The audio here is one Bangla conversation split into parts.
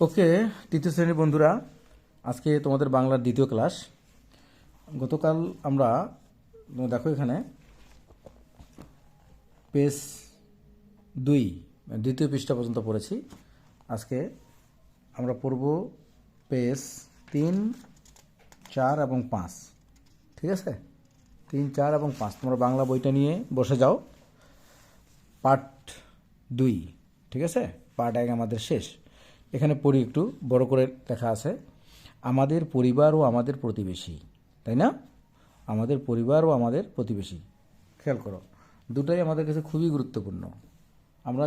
ওকে, তৃতীয় শ্রেণির বন্ধুরা, আজকে তোমাদের বাংলার দ্বিতীয় ক্লাস। গতকাল আমরা দেখো এখানে, পেজ দুই, দ্বিতীয় পৃষ্ঠা পর্যন্ত পড়েছি। আজকে আমরা পড়ব পেজ তিন, চার এবং পাঁচ। ঠিক আছে? তিন, চার এবং পাঁচ। তোমরা বাংলা বইটা নিয়ে বসে যাও। পার্ট দুই। ঠিক আছে? পার্ট এক আমাদের শেষ। এখানে পড়ি একটু বড় করে লেখা আছে, আমাদের পরিবার ও আমাদের প্রতিবেশী তাই না? আমাদের পরিবার ও আমাদের প্রতিবেশী খেয়াল করো। দুটাই আমাদের কাছে খুবই গুরুত্বপূর্ণ। আমরা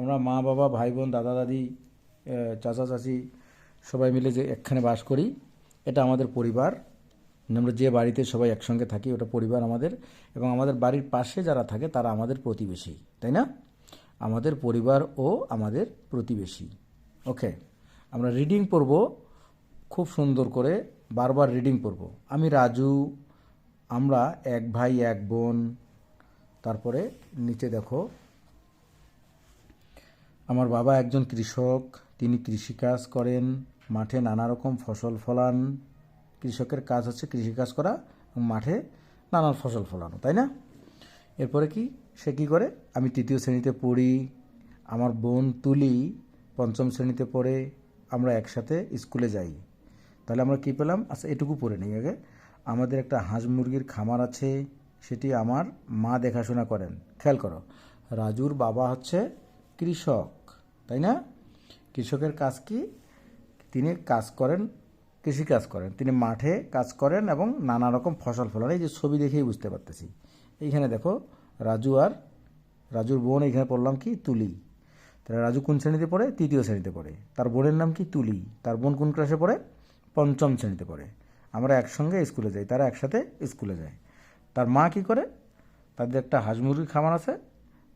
আমরা মা, বাবা, ভাই, বোন, দাদা, দাদি চাচা, চাচি, সবাই মিলে যে একখানে বাস করি, এটা আমাদের পরিবার। আমরা যে বাড়িতে সবাই একসঙ্গে থাকি, ওটা পরিবার আমাদের, এবং আমাদের বাড়ির পাশে যারা থাকে তারা আমাদের প্রতিবেশী, তাই না? আমাদের পরিবার ও আমাদের প্রতিবেশী। ওকে আমরা রিডিং পড়ব। খুব সুন্দর করে বারবার রিডিং পড়ব। আমি রাজু, আমরা এক ভাই, এক বোন, তারপরে নিচে দেখো। আমার বাবা একজন কৃষক, তিনি কৃষিকাজ করেন, মাঠে নানা রকম ফসল ফলান। কৃষকের কাজ হচ্ছে কৃষিকাজ করা মাঠে নানান ফসল ফলানো, তাই না? এরপরে কি? সে কী করে? আমি তৃতীয় শ্রেণীতে পড়ি। আমার বোন তুলি পঞ্চম শ্রেণীতে পড়ে আমরা একসাথে স্কুলে যাই। তাহলে আমরা কী পেলাম? আচ্ছা এটুকু পড়ে নিই আগে। আমাদের একটা হাঁস মুরগির খামার আছে, সেটি আমার মা দেখাশোনা করেন। খেয়াল করো, রাজুর বাবা হচ্ছে কৃষক, তাই না? কৃষকের কাজ কি? তিনি কাজ করেন, কৃষিকাজ করেন। তিনি মাঠে কাজ করেন এবং নানা রকম ফসল ফলান। এই যে ছবি দেখেই বুঝতে পারতেছি। এইখানে দেখো, রাজু আর, রাজুর বোন এখানে পড়লাম কি? তুলি। তাহলে রাজু কোন শ্রেণীতে পড়ে? তৃতীয় শ্রেণীতে পড়ে। তার বোনের নাম কি? তুলি। তার বোন কোন ক্লাসে পড়ে? পঞ্চম শ্রেণীতে পড়ে। আমরা একসঙ্গে স্কুলে যাই, তারা একসাথে স্কুলে যায়। তার মা কি করে? তাদের একটা হাঁস মুরগির খামার আছে।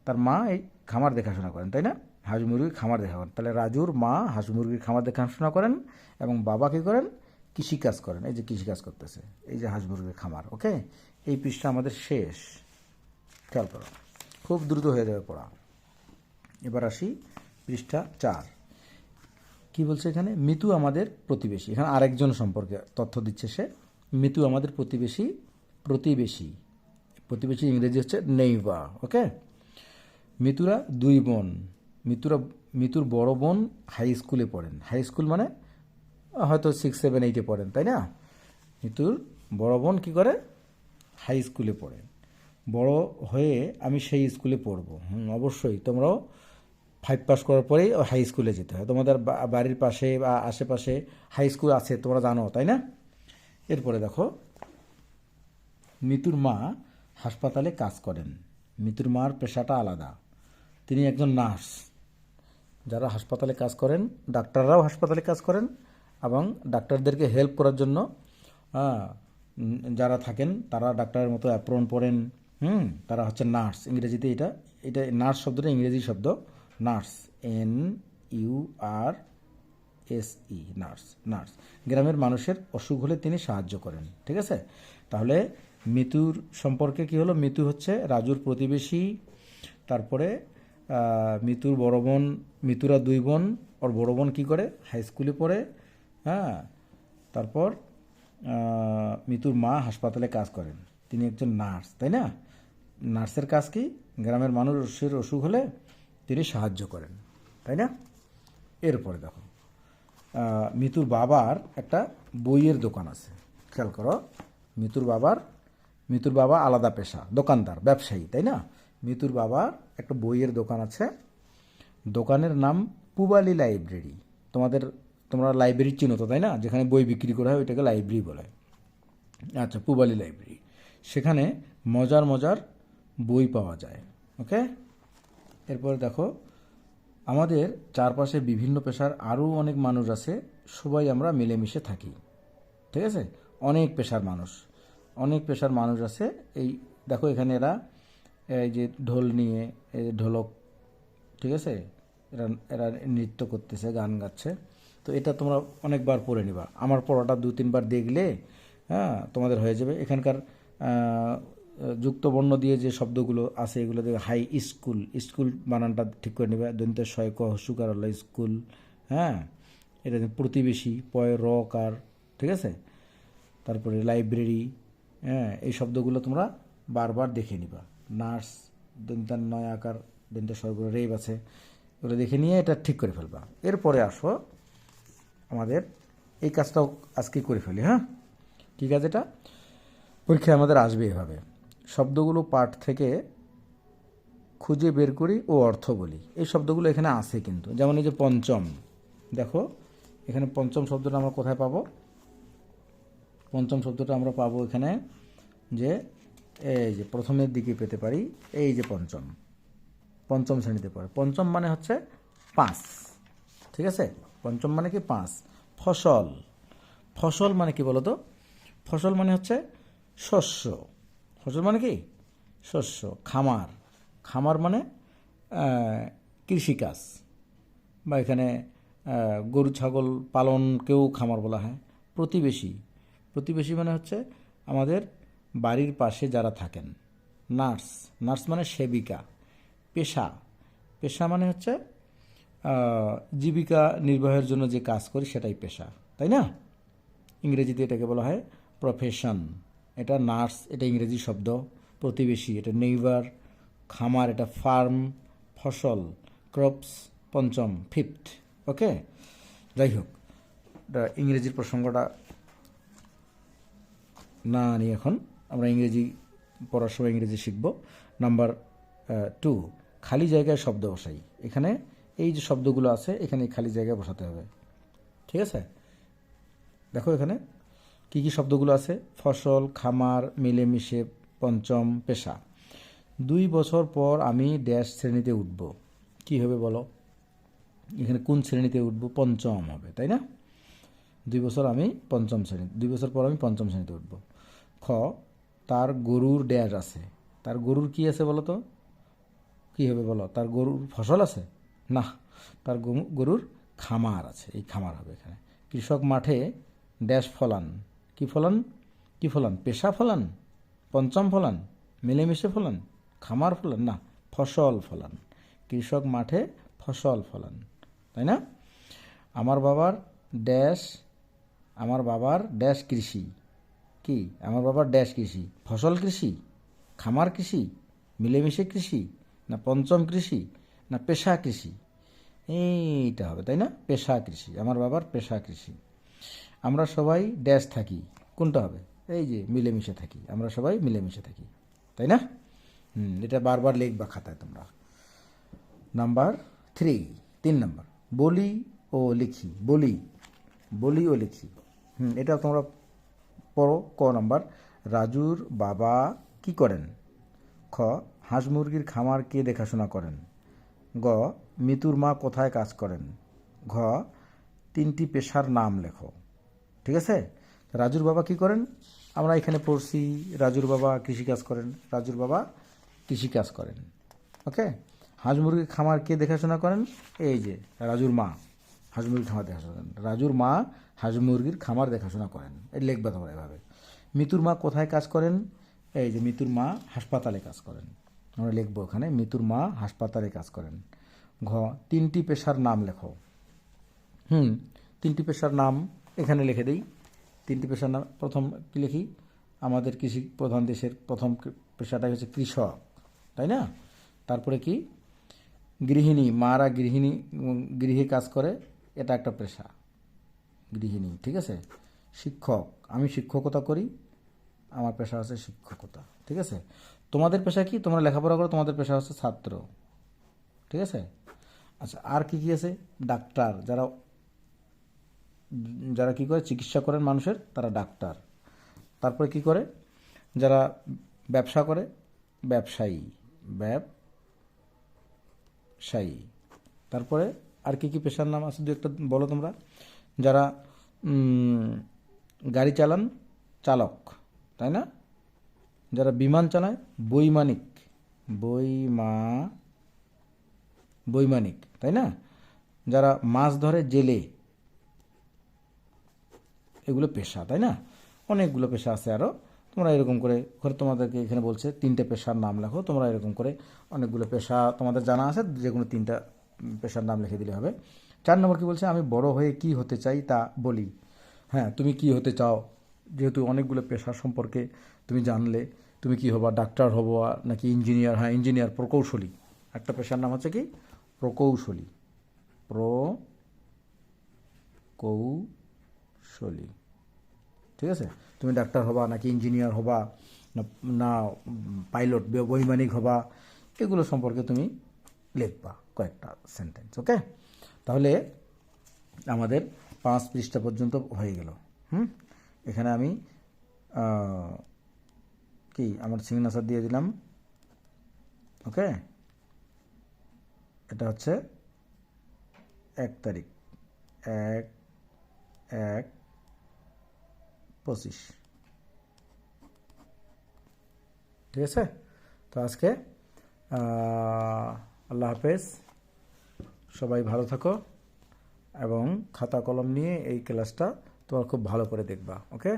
তার মা এই খামার দেখাশোনা করেন, তাই না? হাঁস মুরগির খামার দেখা করেন তাহলে রাজুর মা হাঁস মুরগির খামার দেখাশোনা করেন এবং বাবা কী করেন? কৃষিকাজ করেন। এই যে কৃষিকাজ করতেছে। এই যে হাঁস মুরগির খামার ওকে এই পৃষ্ঠা আমাদের শেষ। খেয়াল করো। খুব দ্রুত হয়ে যাবে পড়া। এবার আসি পৃষ্ঠা চার। কি বলছে এখানে? মিতু আমাদের প্রতিবেশী। এখানে আরেকজন সম্পর্কে তথ্য দিচ্ছে সে। মিতু আমাদের প্রতিবেশী প্রতিবেশী। প্রতিবেশী ইংরেজি হচ্ছে নেইবা ওকে? মিতুরা দুই বোন। মিতুরা, মিতুর বড় বোন হাই স্কুলে পড়েন। হাই স্কুল মানে হয়তো সিক্স সেভেন এইটে পড়েন, তাই না? মিতুর বড় বোন কী করে? হাই স্কুলে পড়েন। বড় হয়ে আমি সেই স্কুলে পড়ব। হুম, অবশ্যই তোমরাও ফাইভ পাস করার পরেই হাই স্কুলে যেতে হয়। তোমাদের বাড়ির পাশে বা আশেপাশে হাই স্কুল আছে, তোমরা জানো, তাই না? এরপরে দেখো, মিতুর মা হাসপাতালে কাজ করেন। মিতুর মার পেশাটা আলাদা। তিনি একজন নার্স। যারা হাসপাতালে কাজ করেন, ডাক্তাররাও হাসপাতালে কাজ করেন এবং ডাক্তারদেরকে হেল্প করার জন্য যারা থাকেন, তারা ডাক্তারের মতো অ্যাপ্রন পড়েন হুম, তারা হচ্ছে নার্স। ইংরেজিতে এটা এটা নার্স শব্দটা ইংরেজি শব্দ। Nurse, N U R S E, nurse nurse. গ্রামের মানুষের অসুখ হলে তিনি সাহায্য করেন, ঠিক আছে? তাহলে মিতুর সম্পর্কে কি হলো? মিতু হচ্ছে রাজুর প্রতিবেশী, তারপরে মিতুর বড় বোন, মিতুরা দুই বোন, ওর বড় বোন কী করে? হাই স্কুলে পড়ে হ্যাঁ? তারপর মিতুর মা হাসপাতালে কাজ করেন। তিনি একজন নার্স, তাই না? নার্সের কাজ কি? গ্রামের মানুষের অসুখ হলে তিনি সাহায্য করেন, তাই না? এরপরে দেখো মিতুর বাবার একটা বইয়ের দোকান আছে। খেয়াল করো, মিতুর বাবার, মিতুর বাবা আলাদা পেশা, দোকানদার, ব্যবসায়ী, তাই না? মিতুর বাবার একটা বইয়ের দোকান আছে। দোকানের নাম পুবালি লাইব্রেরি। তোমাদের, তোমরা লাইব্রেরি চিনো তো, তাই না? যেখানে বই বিক্রি করা হয়, ওইটাকে লাইব্রেরি বলে। আচ্ছা পুবালি লাইব্রেরি। সেখানে মজার মজার বই পাওয়া যায়, ওকে? এরপর দেখো, আমাদের চারপাশে বিভিন্ন পেশার আরও অনেক মানুষ আছে, সবাই আমরা মিলেমিশে থাকি, ঠিক আছে? অনেক পেশার মানুষ, অনেক পেশার মানুষ আছে। এই দেখো এখানে এরা, এই যে ঢোল নিয়ে, এই ঢোলক, ঠিক আছে? এরা এরা নৃত্য করতেছে, গান গাচ্ছে। তো এটা তোমরা অনেকবার পড়ে নিবা। আমার পড়াটা দু তিনবার দেখলে হ্যাঁ তোমাদের হয়ে যাবে। এখানকার যুক্তবর্ণ দিয়ে যে শব্দগুলো আছে, এগুলো দিয়ে হাই স্কুল স্কুল বানানটা ঠিক করে নেবে। দন্তের শয় ক সুকার স্কুল হ্যাঁ? এটা প্রতিবেশী, পয়, র, কার, ঠিক আছে? তারপরে লাইব্রেরি হ্যাঁ? এই শব্দগুলো তোমরা বারবার দেখে নিবা। নার্স দন্তান নয় আকার দন্তা স্বর্গ রেব আছে, এগুলো দেখে নিয়ে এটা ঠিক করে ফেলবা। এরপরে আসো, আমাদের এই কাজটাও আজকে করে ফেলি হ্যাঁ? ঠিক আছে এটা? পরীক্ষায় আমাদের আসবে এভাবে। শব্দগুলো পাঠ থেকে খুঁজে বের করি ও অর্থ বলি। এই শব্দগুলো এখানে আছে কিন্তু। যেমন এই যে পঞ্চম। দেখো, এখানে পঞ্চম শব্দটা আমরা কোথায় পাবো? পঞ্চম শব্দটা আমরা পাবো এখানে যে, এই যে প্রথমের দিকে পেতে পারি, এই যে পঞ্চম। পঞ্চম শ্রেণীতে পড়ে। পঞ্চম মানে হচ্ছে পাঁচ। ঠিক আছে? পঞ্চম মানে কি পাঁচ? ফসল। ফসল মানে কি বলতো? ফসল মানে হচ্ছে শস্য। ফসল মানে কি? শস্য, খামার। খামার মানে কৃষিকাজ। বা এখানে গরু, ছাগল পালনকেও খামার বলা হয়। প্রতিবেশী। প্রতিবেশী মানে হচ্ছে আমাদের বাড়ির পাশে যারা থাকেন। নার্স। নার্স মানে সেবিকা। পেশা। পেশা মানে হচ্ছে জীবিকা নির্বাহের জন্য যে কাজ করি সেটাই পেশা। তাই না? ইংরেজিতে এটাকে বলা হয় প্রফেশন এটা নার্স, এটা ইংরেজি শব্দ, প্রতিবেশী, এটা নেইবার, খামার, এটা ফার্ম, ফসল, ক্রপস, পঞ্চম, ফিফথ, ওকে? যাই হোক, এটা ইংরেজির প্রসঙ্গটা না নিয়ে এখন আমরা ইংরেজি, পড়ার সময় ইংরেজি শিখব। নাম্বার টু, খালি জায়গায় শব্দ বসাই। এখানে এই যে শব্দগুলো আছে, এখানে খালি জায়গায় বসাতে হবে। ঠিক আছে? দেখো এখানে। কি কি শব্দগুলো আছে? ফসল, খামার, মিলেমিশে, পঞ্চম, পেশা। দুই বছর পর আমি ড্যাশ শ্রেণীতে উঠব। কি হবে বলো? এখানে কোন শ্রেণীতে উঠব? পঞ্চম হবে, তাই না? দুই বছর আমি পঞ্চম শ্রেণি, দুই বছর পর আমি পঞ্চম শ্রেণীতে উঠব। খ, তার গরুর ড্যাশ আছে। তার গরুর কি আছে বলো তো? কি হবে বলো? তার গরুর ফসল আছে? না, তার গরু- গরুর খামার আছে। এই খামার হবে এখানে। কৃষক মাঠে ড্যাশ ফলান। কি ফলান? কি ফলান? পেশা ফলান? পঞ্চম ফলান? মিলেমিশে ফলান? খামার ফলান? না, ফসল ফলান। কৃষক মাঠে ফসল ফলান, তাই না? আমার বাবার ড্যাশ, আমার বাবার ড্যাশ কৃষি। কি? আমার বাবার ড্যাশ কৃষি। ফসল কৃষি? খামার কৃষি? মিলেমিশে কৃষি? না, পঞ্চম কৃষি? না, পেশা কৃষি? এইটা হবে, তাই না? পেশা কৃষি। আমার বাবার পেশা কৃষি। আমরা সবাই ড্যাশ থাকি। কোনটা হবে? এই যে মিলেমিশে থাকি। আমরা সবাই মিলেমিশে থাকি। তাই না? হুম, এটা বারবার লিখবা খাতায় তোমরা। নাম্বার থ্রি তিন নাম্বার বলি ও লিখি। বলি। বলি ও লিখি। হুম এটা তোমরা পড়ো। ক নাম্বার রাজুর বাবা কি করেন? খ, হাঁস মুরগির খামার কে দেখাশোনা করেন? গ, মিতুর মা কোথায় কাজ করেন? ঘ, তিনটি পেশার নাম লেখো। ঠিক আছে? রাজুর বাবা কি করেন? আমরা এখানে পড়ছি, রাজুর বাবা কৃষিকাজ করেন, রাজুর বাবা কৃষিকাজ করেন। ওকে? হাঁস মুরগির খামার কে দেখাশোনা করেন? এই যে, রাজুর মা, হাঁস মুরগির খামার দেখাশোনা করেন। রাজুর মা হাঁস মুরগির খামার দেখাশোনা করেন। এই লিখবে তোমরা এভাবে। মিতুর মা কোথায় কাজ করেন? এই যে, মিতুর মা হাসপাতালে কাজ করেন। আমরা লিখব ওখানে, মিতুর মা হাসপাতালে কাজ করেন। ঘ, তিনটি পেশার নাম লেখো। হুম, তিনটি পেশার নাম এখানে লিখে দিই। তিনটি পেশার নাম, প্রথম লিখি? আমাদের কৃষি প্রধান দেশের প্রথম পেশাটাই হচ্ছে কৃষক, তাই না? তারপরে কি? গৃহিণী, মারা গৃহিণী গৃহে কাজ করে, এটা একটা পেশা, গৃহিণী, ঠিক আছে? শিক্ষক, আমি শিক্ষকতা করি, আমার পেশা হচ্ছে শিক্ষকতা, ঠিক আছে? তোমাদের পেশা কি? তোমরা লেখাপড়া করো, তোমাদের পেশা হচ্ছে ছাত্র, ঠিক আছে? আচ্ছা আর কি কি আছে? ডাক্তার, যারা যারা কি করে? চিকিৎসা করেন মানুষের, তারা ডাক্তার। তারপরে কি করে? যারা ব্যবসা করে, ব্যবসায়ী। ব্যবসায়ী। তারপরে আর কি কি পেশার নাম আছে? দু একটা বলো তোমরা। যারা গাড়ি চালান, চালক, তাই না? যারা বিমান চালায়, বৈমানিক। বৈমা, বৈমানিক, তাই না? যারা মাছ ধরে, জেলে। এগুলো পেশা, তাই না? অনেকগুলো পেশা আছে আরও তোমরা এরকম করে করে তোমাদেরকে এখানে বলছে, তিনটে পেশার নাম লেখো। তোমরা এরকম করে অনেকগুলো পেশা তোমাদের জানা আছে, যে কোনো তিনটা পেশার নাম লিখে দিলে হবে। চার নম্বর কী বলছে? আমি বড় হয়ে কি হতে চাই তা বলি। হ্যাঁ তুমি কি হতে চাও? যেহেতু অনেকগুলো পেশা সম্পর্কে তুমি জানলে, তুমি কি হবা? ডাক্তার হব নাকি ইঞ্জিনিয়ার? হ্যাঁ ইঞ্জিনিয়ার, প্রকৌশলী। একটা পেশার নাম হচ্ছে কি? প্রকৌশলী। প্র কৌশলী ঠিক আছে? তুমি ডাক্তার হবা নাকি ইঞ্জিনিয়ার হবা, না পাইলট বৈমানিক হবা, এগুলো সম্পর্কে তুমি লিখবা কয়েকটা সেন্টেন্স ওকে তাহলে আমাদের পাঁচ পৃষ্ঠা পর্যন্ত হয়ে গেল। হুম? এখানে আমি কি, আমার সিগনেচার দিয়ে দিলাম ওকে এটা হচ্ছে এক তারিখ। এক এক পঁচিশ। ঠিক আছে? তো আজকে আল্লাহ হাফেজ, সবাই ভালো থাকো এবং খাতা কলম নিয়ে এই ক্লাসটা তোমার খুব ভালো করে দেখবা, ওকে?